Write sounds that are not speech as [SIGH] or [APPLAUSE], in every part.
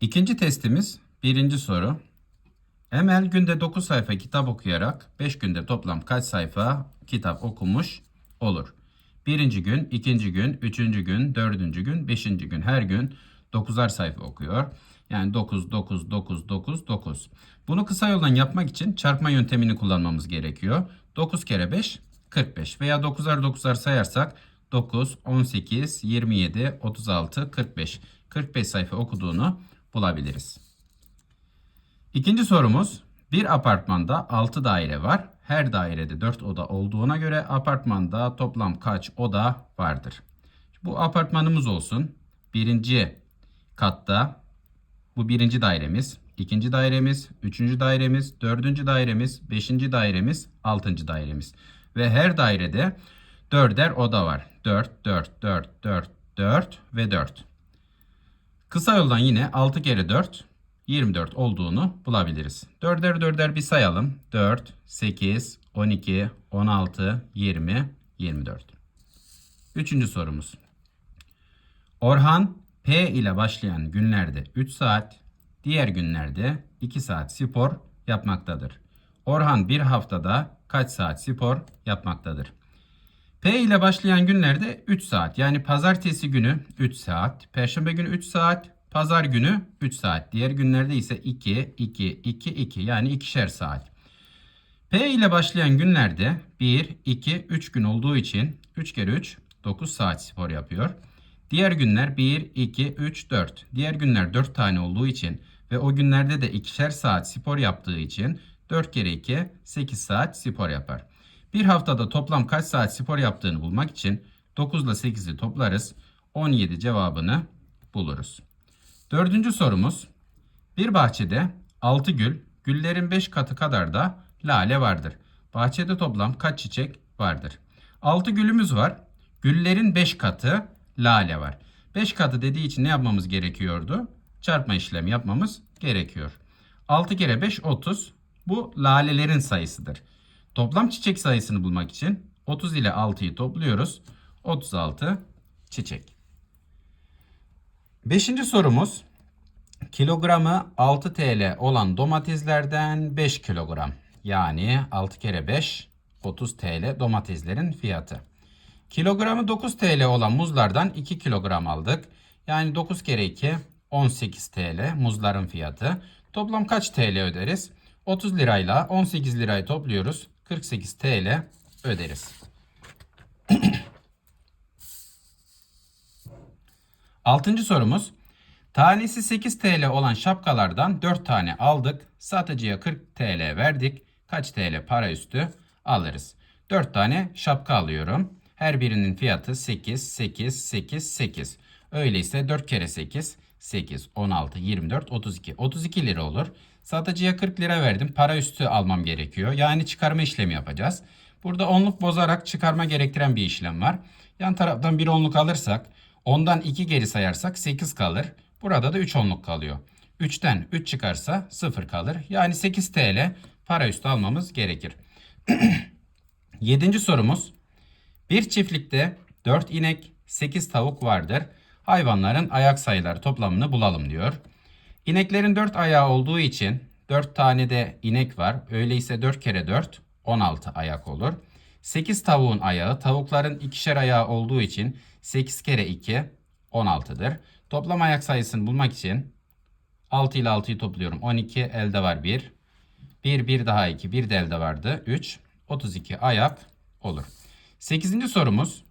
İkinci testimiz birinci soru. Emel günde 9 sayfa kitap okuyarak 5 günde toplam kaç sayfa kitap okumuş olur? Birinci gün, ikinci gün, üçüncü gün, dördüncü gün, beşinci gün her gün 9'ar sayfa okuyor. Yani 9, 9, 9, 9, 9. Bunu kısa yoldan yapmak için çarpma yöntemini kullanmamız gerekiyor. 9 kere 5, 45 veya 9'ar 9'ar sayarsak 9, 18, 27, 36, 45. 45 sayfa okuduğunu bulabiliriz. İkinci sorumuz. Bir apartmanda 6 daire var. Her dairede 4 oda olduğuna göre apartmanda toplam kaç oda vardır? Bu apartmanımız olsun. Birinci katta bu birinci dairemiz, ikinci dairemiz, üçüncü dairemiz, dördüncü dairemiz, beşinci dairemiz, altıncı dairemiz. Ve her dairede dörder oda var. 4, 4, 4, 4, 4 ve 4. Kısa yoldan yine 6 kere 4 24 olduğunu bulabiliriz. Dörder dörder bir sayalım. 4, 8, 12, 16, 20, 24. Üçüncü sorumuz. Orhan P ile başlayan günlerde 3 saat, diğer günlerde 2 saat spor yapmaktadır. Orhan bir haftada kaç saat spor yapmaktadır? P ile başlayan günlerde 3 saat. Yani pazartesi günü 3 saat, perşembe günü 3 saat, pazar günü 3 saat. Diğer günlerde ise 2, 2, 2, 2 yani ikişer saat. P ile başlayan günlerde 1, 2, 3 gün olduğu için 3 kere 3 9 saat spor yapıyor. Diğer günler 1, 2, 3, 4. Diğer günler 4 tane olduğu için ve o günlerde de ikişer saat spor yaptığı için 4 kere 2 8 saat spor yapar. Bir haftada toplam kaç saat spor yaptığını bulmak için 9 ile 8'i toplarız. 17 cevabını buluruz. Dördüncü sorumuz. Bir bahçede 6 gül, güllerin 5 katı kadar da lale vardır. Bahçede toplam kaç çiçek vardır? 6 gülümüz var. Güllerin 5 katı lale var. 5 katı dediği için ne yapmamız gerekiyordu? Çarpma işlemi yapmamız gerekiyor. 6 kere 5 30. Bu lalelerin sayısıdır. Toplam çiçek sayısını bulmak için 30 ile 6'yı topluyoruz. 36 çiçek. Beşinci sorumuz. Kilogramı 6 TL olan domateslerden 5 kilogram. Yani 6 kere 5 30 TL domateslerin fiyatı. Kilogramı 9 TL olan muzlardan 2 kilogram aldık. Yani 9 kere 2 18 TL muzların fiyatı. Toplam kaç TL öderiz? 30 lirayla 18 lirayı topluyoruz. 48 TL öderiz. [CLEARS THROAT] Altıncı sorumuz. Tanesi 8 TL olan şapkalardan 4 tane aldık. Satıcıya 40 TL verdik. Kaç TL para üstü alırız? 4 tane şapka alıyorum. Her birinin fiyatı 8, 8, 8, 8. Öyleyse 4 kere 8, 8, 16, 24, 32. 32 lira olur. Satıcıya 40 lira verdim. Para üstü almam gerekiyor. Yani çıkarma işlemi yapacağız. Burada onluk bozarak çıkarma gerektiren bir işlem var. Yan taraftan bir onluk alırsak, ondan 2 geri sayarsak 8 kalır. Burada da 3 onluk kalıyor. 3'ten 3 çıkarsa 0 kalır. Yani 8 TL para üstü almamız gerekir. [CLEARS THROAT] Yedinci sorumuz. Bir çiftlikte 4 inek, 8 tavuk vardır. Hayvanların ayak sayıları toplamını bulalım diyor. İneklerin 4 ayağı olduğu için 4 tane de inek var. Öyleyse 4 kere 4 16 ayak olur. 8 tavuğun ayağı, tavukların ikişer ayağı olduğu için 8 kere 2 16'dır. Toplam ayak sayısını bulmak için 6 ile 6'yı topluyorum. 12 elde var 1. 1 1 daha 2 1 de elde vardı 3. 32 ayak olur. 8. sorumuz.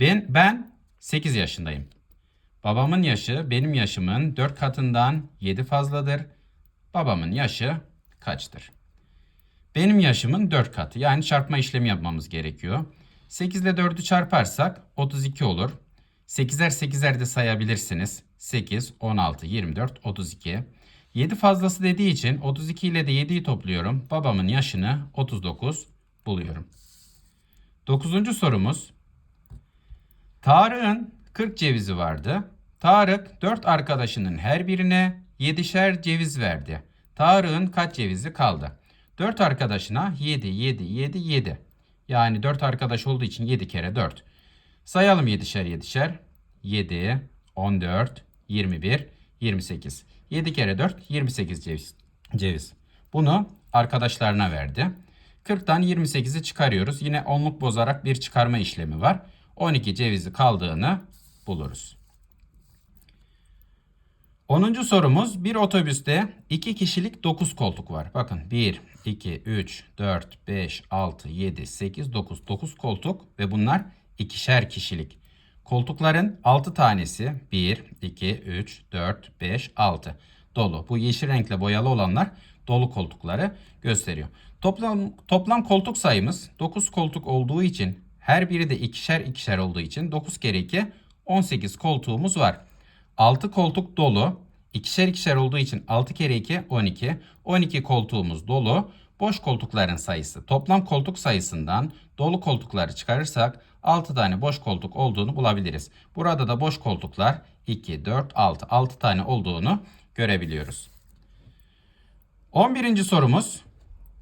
Ben ben 8 yaşındayım. Babamın yaşı benim yaşımın 4 katından 7 fazladır. Babamın yaşı kaçtır? Benim yaşımın 4 katı. Yani çarpma işlemi yapmamız gerekiyor. 8 ile 4'ü çarparsak 32 olur. 8'er 8'er de sayabilirsiniz. 8, 16, 24, 32. 7 fazlası dediği için 32 ile de 7'yi topluyorum. Babamın yaşını 39 buluyorum. 9. sorumuz. Tarık'ın 40 cevizi vardı. Tarık 4 arkadaşının her birine 7'şer ceviz verdi. Tarık'ın kaç cevizi kaldı? 4 arkadaşına 7, 7, 7, 7. Yani 4 arkadaş olduğu için 7 kere 4. Sayalım 7'şer 7'şer. 7, 14, 21, 28. 7 kere 4 28 ceviz. ceviz. Bunu arkadaşlarına verdi. 40'tan 28'i çıkarıyoruz. Yine onluk bozarak bir çıkarma işlemi var. 12 cevizi kaldığını buluruz. 10. sorumuz bir otobüste 2 kişilik 9 koltuk var. Bakın 1, 2, 3, 4, 5, 6, 7, 8, 9. 9 koltuk ve bunlar ikişer kişilik. Koltukların 6 tanesi 1, 2, 3, 4, 5, 6 dolu. Bu yeşil renkle boyalı olanlar dolu koltukları gösteriyor. Toplam, toplam koltuk sayımız 9 koltuk olduğu için her biri de ikişer ikişer olduğu için 9 kere 2 18 koltuğumuz var. 6 koltuk dolu. İkişer ikişer olduğu için 6 kere 2 12. 12 koltuğumuz dolu. Boş koltukların sayısı. Toplam koltuk sayısından dolu koltukları çıkarırsak 6 tane boş koltuk olduğunu bulabiliriz. Burada da boş koltuklar 2, 4, 6. 6 tane olduğunu görebiliyoruz. 11. sorumuz.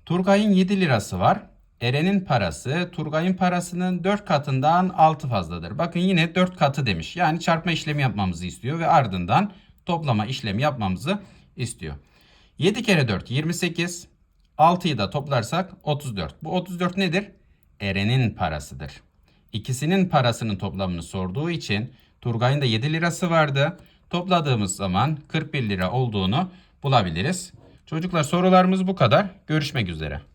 Turgay'ın 7 lirası var. Eren'in parası Turgay'ın parasının 4 katından 6 fazladır. Bakın yine 4 katı demiş. Yani çarpma işlemi yapmamızı istiyor ve ardından toplama işlemi yapmamızı istiyor. 7 kere 4 28. 6'yı da toplarsak 34. Bu 34 nedir? Eren'in parasıdır. İkisinin parasının toplamını sorduğu için Turgay'ın da 7 lirası vardı. Topladığımız zaman 41 lira olduğunu bulabiliriz. Çocuklar sorularımız bu kadar. Görüşmek üzere.